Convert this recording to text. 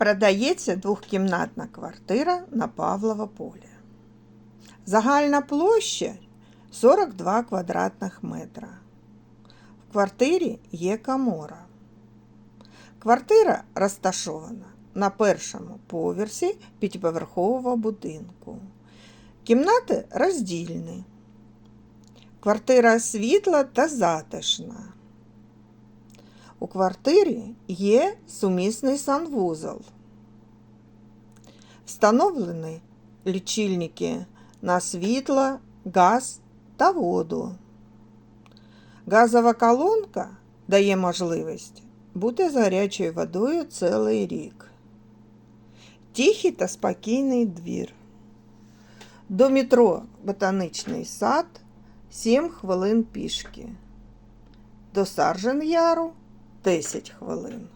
Продається двохкімнатна квартира на Павлова полі. Загальна площа 42 квадратних метра. В квартирі є камора. Квартира розташована на першому поверсі п'ятиповерхового будинку. Кімнати роздільні. Квартира світла та затишна. У квартирі є сумісний санвузол. Встановлені лічильники на світло, газ та воду. Газова колонка дає можливість бути з гарячою водою цілий рік. Тихий та спокійний двір. До метро Ботанічний сад 7 хвилин пішки. До Саржен Яру 10 хвилин.